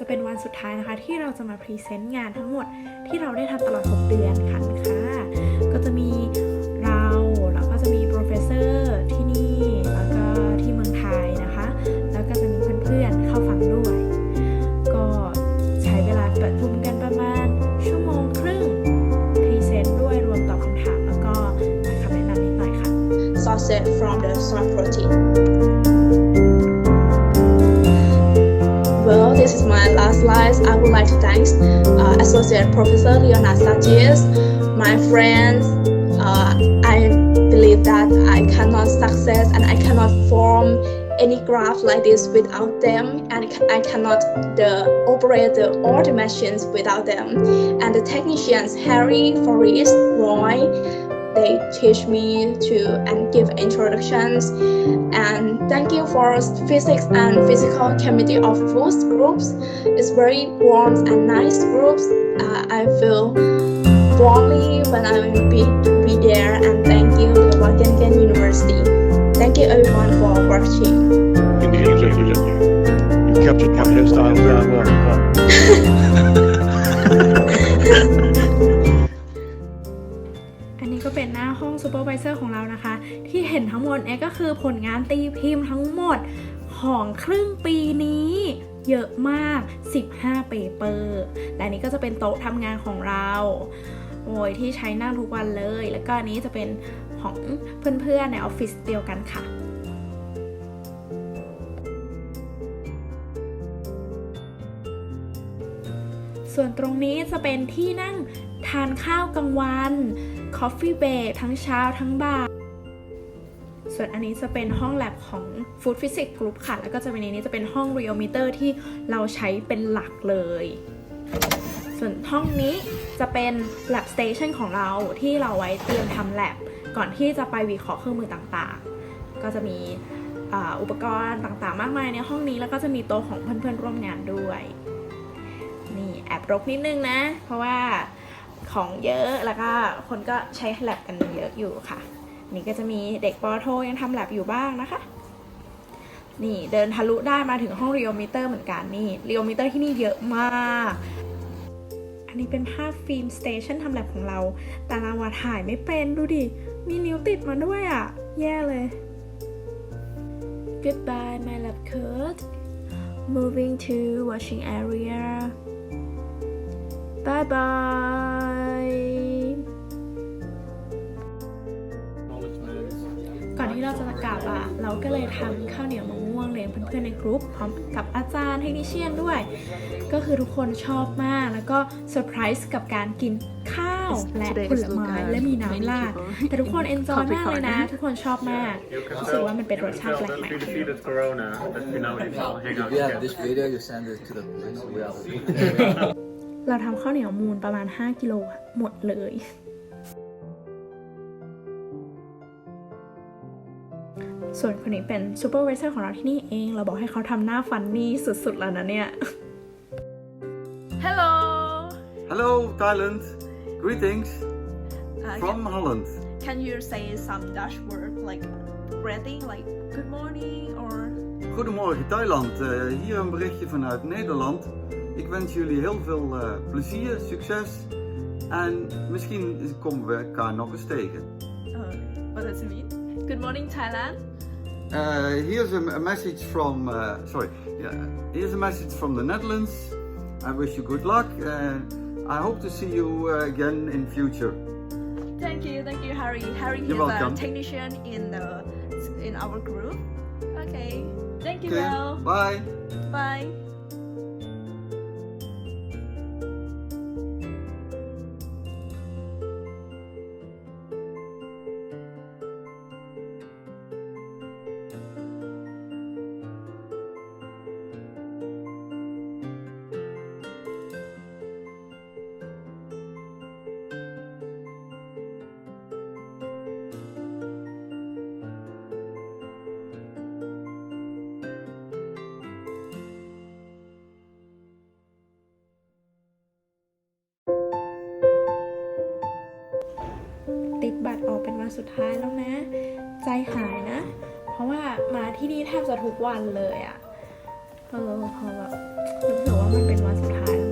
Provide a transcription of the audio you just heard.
จะเป็นวันสุดท้ายนะคะ ที่เราจะมาพรีเซนต์งานทั้งหมดที่เราได้ทำตลอด 6 เดือนค่ะค่ะก็จะมีเราแล้วก็จะมีโปรเฟสเซอร์ที่นี่แล้วก็ที่เมืองไทยนะคะ แล้วก็จะมีเพื่อนๆเข้าฟังด้วย ก็ใช้เวลาประชุมกันประมาณชั่วโมงครึ่งพรีเซนต์ด้วยรวมตอบคำถามแล้วก็ให้คำแนะนำนิดหน่อยค่ะ sausage from the soy protein. This is my last slide. I would like to thank uh, Associate Professor Leonard Sanchez, my friends. Uh, I believe that I cannot success and I cannot form any graph like this without them, and I cannot the operate the, all the machines without them. And the technicians Harry, Forrest, Roy, they teach me to and give introductions. And thank you for physics and physical committee of both groups. It's very warm and nice groups. Uh, i feel warmly when i will be, be there. And thank you to Wageningen University. Thank you everyone for watching ห้องซูเปอร์วิเซอร์ของเรานะคะ ที่เห็นทั้งหมดเนี่ยก็คือผลงานตีพิมพ์ทั้งหมดของครึ่งปีนี้เยอะมาก 15 เปเปอร์ และนนี้ก็จะเป็นโต๊ะทำงานของเรา โอ้ยที่ใช้นั่งทุกวันเลย แล้วก็อันนี้จะเป็นของเพื่อนๆในออฟฟิศเดียวกันค่ะส่วนตรงนี้จะเป็นที่นั่งทานข้าวกลางวัน Coffee Break ทั้งเช้าทั้งบ่ายส่วนอันนี้จะเป็นห้องแลบของ Food Physics Group ค่ะ แล้วก็จะเป็นในนี้จะเป็นห้อง Rheometer ที่เราใช้เป็นหลักเลย ส่วนห้องนี้จะเป็น Lab Station ของเราที่เราไว้เตรียมทำ lab ก่อนที่จะไปวิเคราะห์เครื่องมือต่างๆ ก็จะมีอ่าอุปกรณ์ต่างๆ มากมายในห้องนี้แล้วก็จะมีโต๊ะของเพื่อนๆร่วมงานด้วย นี่แอบรกนิดนึงนะ เพราะว่า ของเยอะแล้วก็คนก็ใช้แลบกันเยอะอยู่ค่ะ นี่ก็จะมีเด็กปอโทยังทำแลบอยู่บ้างนะคะ นี่เดินทะลุได้มาถึงห้องเรียลมิเตอร์เหมือนกันนี่เรียลมิเตอร์ที่นี่เยอะมาก อันนี้เป็นภาพฟิล์มสเตชันทำแลบของเรา แต่เราอะถ่ายไม่เป็นดูดิ มีนิ้วติดมาด้วยอะ แย่เลย Goodbye my lab coat moving to washing area bye bye เราจะกลับอะเราก็เลยทำข้าวเหนียวมะม่วงเลี้ยงเพื่อนๆในกรุ๊ปพร้อมกับอาจารย์เทคนิชเชียนด้วย ก็คือทุกคนชอบมากแล้วก็เซอร์ไพรส์กับการกินข้าวและผลไม้และมีน้ำราดแต่ทุกคนเอนจอยมากเลยนะ ทุกคนชอบมาก You can รู้สึก tell ว่ามันเป็นรสชาติแปลก the ใหม่ undefeated Corona that we now can all hang out If you have together. this video, you send it to the police. We are เราทำข้าวเหนียวมูลประมาณ 5 กิโลอะหมดเลย ส่วนคนนี้เป็นซูเปอร์วิเซอร์ของเราที่นี่เอง เราบอกให้เขาทำหน้าฟันนี่สุดๆแล้วนะเนี่ย Hello Hello, Thailand. Greetings Uh, from Holland. can you say some Dutch word like greeting like good morning or Goedemorgen, Thailand. Eh, hier een berichtje vanuit Nederland. Ik wens jullie heel veel eh, plezier, succes. En misschien komen we elkaar nog eens tegen. uh, what does it mean good morning Thailand Uh, here's a, a message from, uh, sorry, yeah, here's a message from the Netherlands. I wish you good luck. Uh, I hope to see you uh, again in future. Thank you, thank you, Harry. Harry You're is welcome. a technician in the in our group. Okay, thank you, Okay, Belle. bye. Bye. สุดท้ายแล้วนะ ใจหายนะ เพราะว่ามาที่นี่แทบจะทุกวันเลยอะเออพอแบบรู้สึกว่ามันเป็นวันสุดท้าย